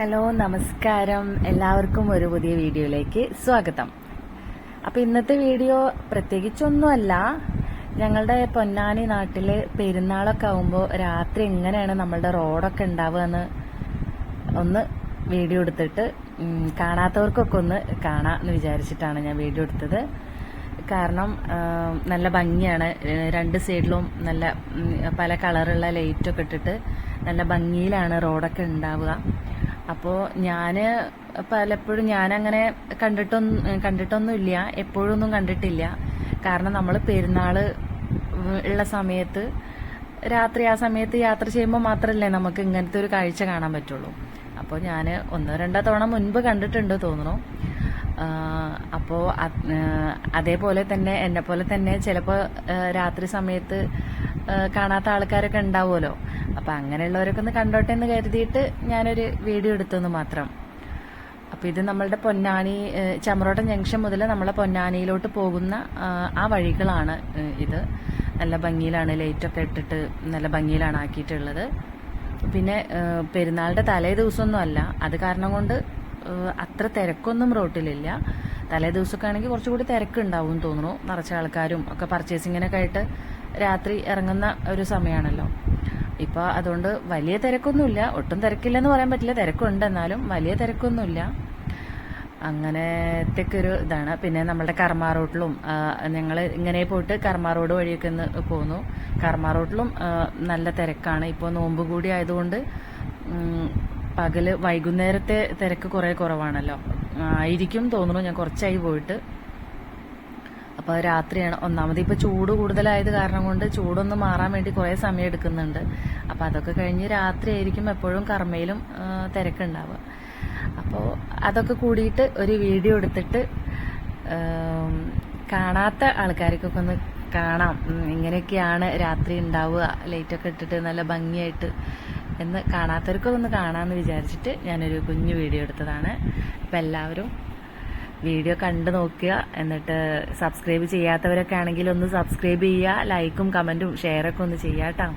Hello നമസ്കാരം. എല്ലാവർക്കും ഒരു പുതിയ വീഡിയോയിലേക്ക് സ്വാഗതം. അപ്പൊ ഇന്നത്തെ വീഡിയോ പ്രത്യേകിച്ചൊന്നുമല്ല. ഞങ്ങളുടെ പൊന്നാനി നാട്ടിൽ പെരുന്നാളൊക്കെ ആകുമ്പോൾ രാത്രി എങ്ങനെയാണ് നമ്മളുടെ റോഡൊക്കെ ഉണ്ടാവുക എന്ന് ഒന്ന് വീഡിയോ എടുത്തിട്ട് കാണാത്തവർക്കൊക്കെ ഒന്ന് കാണാന്ന് വിചാരിച്ചിട്ടാണ് ഞാൻ വീഡിയോ എടുത്തത്. കാരണം നല്ല ഭംഗിയാണ്. രണ്ട് സൈഡിലും നല്ല പല കളറുള്ള ലൈറ്റൊക്കെ ഇട്ടിട്ട് നല്ല ഭംഗിയിലാണ് റോഡൊക്കെ ഉണ്ടാവുക. അപ്പോൾ ഞാൻ പലപ്പോഴും ഞാനങ്ങനെ കണ്ടിട്ടൊന്നും കണ്ടിട്ടൊന്നുമില്ല. എപ്പോഴൊന്നും കണ്ടിട്ടില്ല. കാരണം നമ്മൾ പെരുന്നാൾ ഉള്ള സമയത്ത് രാത്രി ആ സമയത്ത് യാത്ര ചെയ്യുമ്പോൾ മാത്രമല്ലേ നമുക്ക് ഇങ്ങനത്തെ ഒരു കാഴ്ച കാണാൻ പറ്റുള്ളൂ. അപ്പോൾ ഞാൻ ഒന്നോ രണ്ടോ തവണ മുൻപ് കണ്ടിട്ടുണ്ട് തോന്നുന്നു. അപ്പോൾ അതേപോലെ തന്നെ എന്നെ പോലെ തന്നെ ചിലപ്പോൾ രാത്രി സമയത്ത് കാണാത്ത ആൾക്കാരൊക്കെ ഉണ്ടാവുമല്ലോ. അപ്പം അങ്ങനെയുള്ളവരൊക്കെ ഒന്ന് കണ്ടോട്ടെ എന്ന് കരുതിയിട്ട് ഞാനൊരു വീഡിയോ എടുത്തെന്ന് മാത്രം. അപ്പം ഇത് നമ്മളുടെ പൊന്നാനി ചമറോട്ടം ജംഗ്ഷൻ മുതൽ നമ്മളെ പൊന്നാനിയിലോട്ട് പോകുന്ന ആ, വഴികളാണ് ഇത്. നല്ല ഭംഗിയിലാണ് ലൈറ്റൊക്കെ ഇട്ടിട്ട് നല്ല ഭംഗിയിലാണ് ആക്കിയിട്ടുള്ളത്. പിന്നെ പെരുന്നാളുടെ തലേ ദിവസമൊന്നും അല്ല അത് കാരണം കൊണ്ട് അത്ര തിരക്കൊന്നും റോട്ടിലില്ല. തലേ ദിവസമൊക്കെ ആണെങ്കിൽ കുറച്ചുകൂടി തിരക്കുണ്ടാവും തോന്നുന്നു. നിറച്ച ആൾക്കാരും ഒക്കെ പർച്ചേസിങ്ങിനൊക്കെ ആയിട്ട് രാത്രി ഇറങ്ങുന്ന ഒരു സമയമാണല്ലോ ഇപ്പൊ അതുകൊണ്ട് വലിയ തിരക്കൊന്നുമില്ല. ഒട്ടും തിരക്കില്ലെന്ന് പറയാൻ പറ്റില്ല. തിരക്കുണ്ട് എന്നാലും വലിയ തിരക്കൊന്നുമില്ല. അങ്ങനത്തെ ഒരു ഇതാണ്. പിന്നെ നമ്മുടെ കർമ്മ റോട്ടിലും ഞങ്ങൾ ഇങ്ങനെ പോയിട്ട് കർമ്മ റോഡ് വഴിയൊക്കെ ഒന്ന് പോന്നു. കർമ്മ റോട്ടിലും നല്ല തിരക്കാണ്. ഇപ്പോൾ നോമ്പ് കൂടി ആയതുകൊണ്ട് പകൽ വൈകുന്നേരത്തെ തിരക്ക് കുറേ കുറവാണല്ലോ. ആയിരിക്കും തോന്നുന്നു ഞാൻ കുറച്ചായി പോയിട്ട്. അപ്പോൾ രാത്രിയാണ് ഒന്നാമത് ഇപ്പോൾ ചൂട് കൂടുതലായത് കാരണം കൊണ്ട് ചൂടൊന്ന് മാറാൻ വേണ്ടി കുറേ സമയം എടുക്കുന്നുണ്ട്. അപ്പോൾ അതൊക്കെ കഴിഞ്ഞ് രാത്രി ആയിരിക്കും എപ്പോഴും കർമ്മയിലും തിരക്കുണ്ടാവുക. അപ്പോൾ അതൊക്കെ കൂടിയിട്ട് ഒരു വീഡിയോ എടുത്തിട്ട് കാണാത്ത ആൾക്കാർക്കൊക്കെ ഒന്ന് കാണാം. ഇങ്ങനെയൊക്കെയാണ് രാത്രി ഉണ്ടാവുക. ലൈറ്റൊക്കെ ഇട്ടിട്ട് നല്ല ഭംഗിയായിട്ട് എന്ന് കാണാത്തവർക്കൊന്ന് കാണാമെന്ന് വിചാരിച്ചിട്ട് ഞാനൊരു കുഞ്ഞു വീഡിയോ എടുത്തതാണ്. അപ്പം എല്ലാവരും വീഡിയോ കണ്ടു നോക്കുക. എന്നിട്ട് സബ്സ്ക്രൈബ് ചെയ്യാത്തവരൊക്കെ ആണെങ്കിൽ ഒന്ന് സബ്സ്ക്രൈബ് ചെയ്യുക. ലൈക്കും കമന്റും ഷെയറൊക്കെ ഒന്ന് ചെയ്യാം കേട്ടോ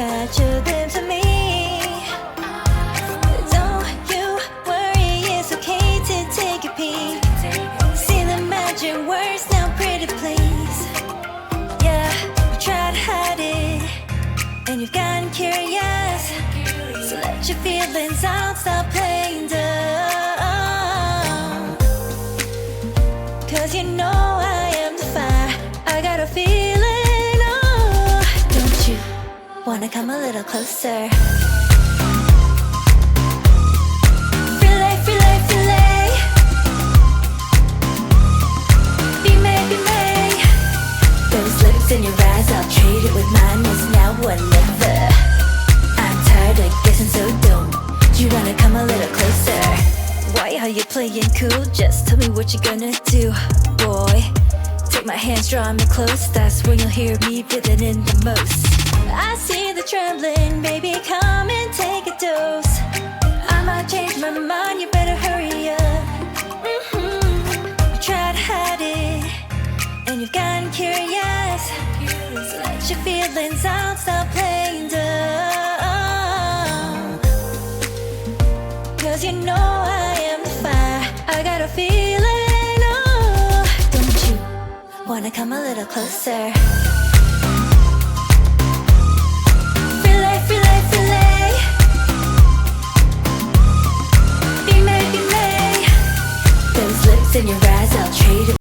catch a glimpse of me. Don't you worry, it's okay to take a peek. See the magic words now, pretty please. Yeah, you try to hide it, and you've gotten curious. So let your feelings out, stop playing wanna come a little closer? Relay, relay, relay. Be may, be may. Those lips in your eyes, I'll trade it with mine. Yes, now whatever. I'm tired of guessing so dumb. You wanna come a little closer? Why are you playing cool? Just tell me what you're gonna do, boy. Take my hands, draw me close. That's when you'll hear me breathing in the most. I see the trembling, baby. Come and take a dose. I might change my mind. You better hurry up. hmm You try to hide it, and you've gotten curious. So let your feelings out. Stop playing dumb. Cause you know I am the fire. I got a feeling. Oh, don't you wanna come a little closer?